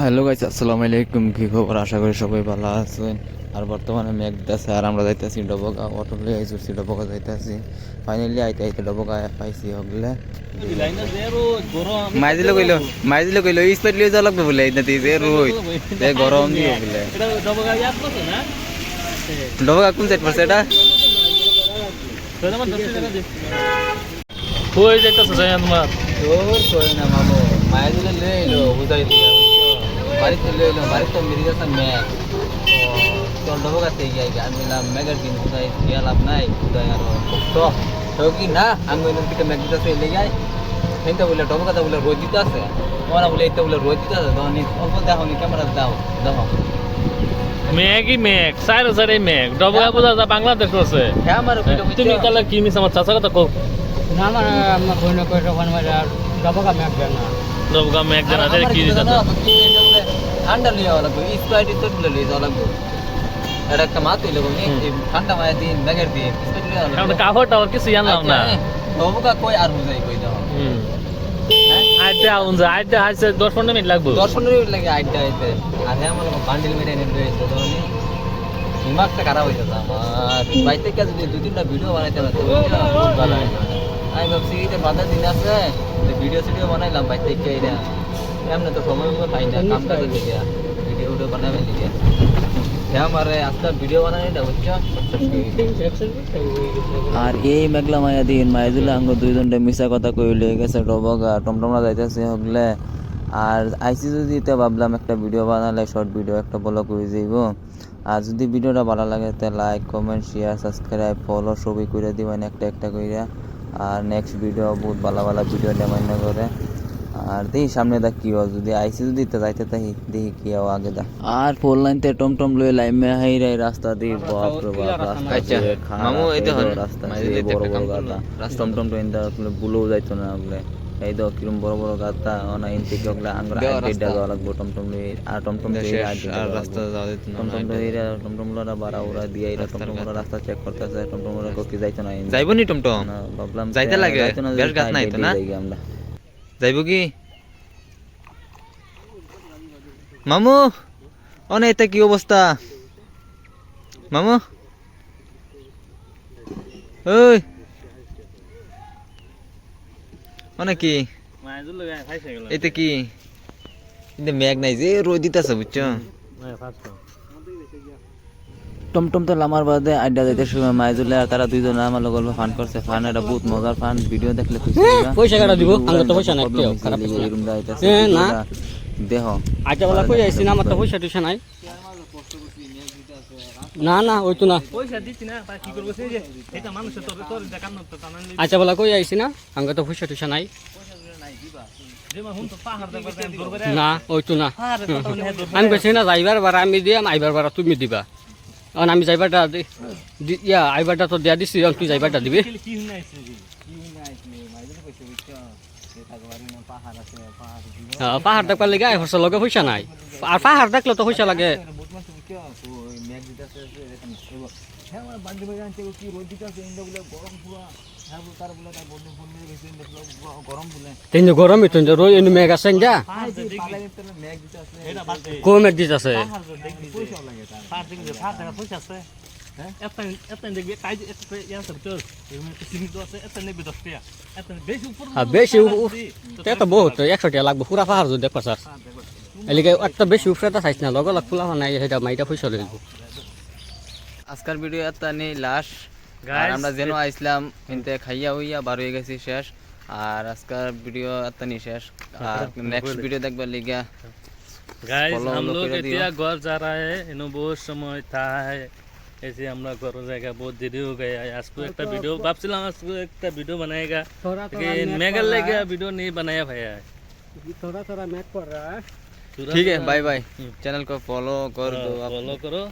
Hello guys আসসালামু আলাইকুম। কি খবর? আশা করি সবাই ভালো আছেন। আর বর্তমানে মেঘ দিতেছে আর আমরা যাইতেছি ডবকা অটো লিয়ে আইসুছি ডবকা যাইতেছি। ফাইনালি আইতে আইতে ডবকা পাইছি হগলে। মাইজিলে কইলো মাইজিলে কইলো স্পিড লিয়ে যাওয়া লাগবে বলে এইটা দিয়ে রোই তে গরম দিয়ে বলে। ডবকা কোন সাইড পড়ছে এটা? কই যাইতাছ যাই তোমার তোর কই না মামু? মাইজিলে লয়ে এলো বুঝাই দিয়া। বাড়িতে লয়ে এলো বাড়িতে মেরে গেছে মেঘ তোর ডবকা থেকে যাই আমি বললাম মেঘের দিন বুঝাই দিয়া লাভ নাই বুঝাই আর কষ্ট। তো কি না আমি ওই দিকে মেঘ দিতেছে এলে যাই সেইটা বলে ডবকাটা বলে রোদ দিতে আছে ওরা বলে এইটা বলে রোদ দিতে আছে তখন অল্প দেখো নি ক্যামেরা দাও দেখো। মেঘই মেঘ সাইরে সাইরে মেঘ ডবগা বোঝা যা বাংলাদেশ আছে। হ্যাঁ আমার তুমি কালে কি মিস আমার চাচা কথা কও? না আমার আমার কই না কই ওখানে মানে ডবকা ম্যাপ দেন না। ডবগা মেঘ জানা কি দিতা ঠান্ডা লিয়ে যাওয়া লাগবে স্প্রাইট স্প্রাইট লিয়ে যাওয়া লাগবে। এটা একটা মাত হইল ঠান্ডা মায়া দিন ব্যাগের দিন স্প্রাইট লিয়ে যাওয়া আমরা কাহর টাওয়ার কিছু জানলাম না। ডবকা কই আর বুঝাই কই দাও হ্যাঁ? আইতে আউন যা আইতে হাইছে 10 15 মিনিট লাগবে। দশ পনেরো মিনিট লাগে আইডা আইতে। আর হ্যাঁ আমার বান্ডিল মেরে এনে রয়েছে তখন দিমাগটা খারাপ হয়ে যেত আমার। বাড়িতে কাছে যদি দু তিনটা ভিডিও বানাইতে পারতো। আমি ভাবছি বাধা দিন আছে ভিডিও সিডিও বানাইলাম বাড়িতে কে এটা তো সময় পাই না কাম ভিডিও ভিডিও বানাবে এটা আর এই মেঘলা মায়া দিন, মায়াজুলে আঙ্গ দুইজনটা মিশা কথা কইলে গেছে ডবগা, টমটমরা যাইতেছে হগলে। আর আইসি যদি তো ভাবলাম একটা ভিডিও বানালে শর্ট ভিডিও একটা বলো করে যাইব। আর যদি ভিডিওটা ভালো লাগে তাহলে like comment share subscribe follow সবই করে দিবেন, একটা একটা কইরা। আর নেক্সট ভিডিও বহুত ভালো ভালো ভিডিও ডেমাইন করে। আর দেখি সামনে দা কি হয় যদি আইসি যদি তো যাইতে তাই দেখি কি হয় আগে দা আর ফোর লাইন তে টমটম লয়ে লাইমে হাই রাই রাস্তা দিয়ে বাপ রে বাপ রাস্তা আচ্ছা, মামু, এই দেখুন, রাস্তা মাঝে দিয়ে দিয়ে বড় বড় কাম গাতা করল। রাস্তা টমটম তো ইন্দা বলে বুলেও যাইতো না বলে এই দাও কিরম বড় বড় গাতা অনা ইন থেকে ওগুলা আঙ্গুর আইডি রাস্তা। দেওয়া লাগবো টমটম লয়ে আর টমটম শেষ, দিয়ে আইডি আর রাস্তা যাওয়া যেত না, টমটম আইডি। লয়ে টমটম লরা বাড়া উড়া দিয়ে এরা টমটম গাতা। রাস্তা চেক করতেছে টমটম লরা কি যাইতো না। যাইব নি টমটম না, ভাবলাম যাইতে লাগে? যাইতো না, বেশ গাছ নাই তো না? যাইব কি মামু অনে এটা কি অবস্থা? মামু? ওই। অনে কি? মাইজুল লাগা খাইছে গেল এটা কি? কিন্তু মেঘ নাই যে রোদ দিতেছে বুঝছ? টমটম তো লামার বাদে আড্ডা যাইতে সময় মাইজুলে আর তারা দুইজন আমার গল্প ফান করছে। ফান এটা বহুত মজার ফান ভিডিও দেখলে খুশি হইবা। পয়সা কাটা দিব? আমার তো পয়সা নাই কেউ খারাপ এ, না। দেহ। আচ্ছা বলা কই আইছি না আমার তো পয়সা নাই। না না ওই তো না। পয়সা দিছি না কি করব সেই যে এটা মানুষের তোর তোর দেখান তো টানান আচ্ছা বলা কই আইছি না আমার তো পয়সা টুসা নাই। না ওই তো না। আমি কইছি না যাইবার বার আমি দিয়াম আইবার বার তুমি দিবা। কারণ আমি যাইবারটা ইয়া আইবারটা তো দিয়া দিছি এখন তুই যাইবারটা দিবি। হ্যাঁ, পাহাড় দেখবার লেগে হর্ষ লগে পয়সা নাই। আর পাহাড় দেখলে তো পয়সা লাগে। গরমই তুই রোজ এনে মেঘ আছে যা কো মেঘ দিতে তো পয়সা লাগে পয়সা আছে। হ্যাঁ এতন এতন দেখবি কাজ এত ইয়ার সব তোর এমন সিমিট আছে এতন দেখবি 10 টাকা এতন বেশি উপর আর বেশি উ- তে তো বহুত একশো টাকা লাগবে পুরা পাহাড় যদি দেখবা স্যার এলিকে একটা বেশি উপরে তো চাইছ না লগে লগ ফুলা নাই সেটা মাইটা পয়সা লইব আজকের ভিডিও এত নেই লাশ আর Guys, আমরা যেন আইসলাম কিন্তু খাইয়া হইয়া বার হয়ে গেছি শেষ আর আজকের ভিডিও এত নেই শেষ আর নেক্সট ভিডিও দেখবার লিগা गाइस Follow हम लो लोग कर दियो। इतिया घर जा रहा है इन्हों बहुत समय था है ऐसे আমরা ঘর জায়গা বহুত দেরি হয়ে গয়া আজকে একটা ভিডিও ভাবছিলাম আজকে একটা ভিডিও বানাएगा लेकिन মেঘাল লাগা ভিডিও नहीं बनाया भैया थोड़ा थोड़ा मैच पड़ रहा है ठीक है बाय बाय चैनल को फॉलो कर दो फॉलो करो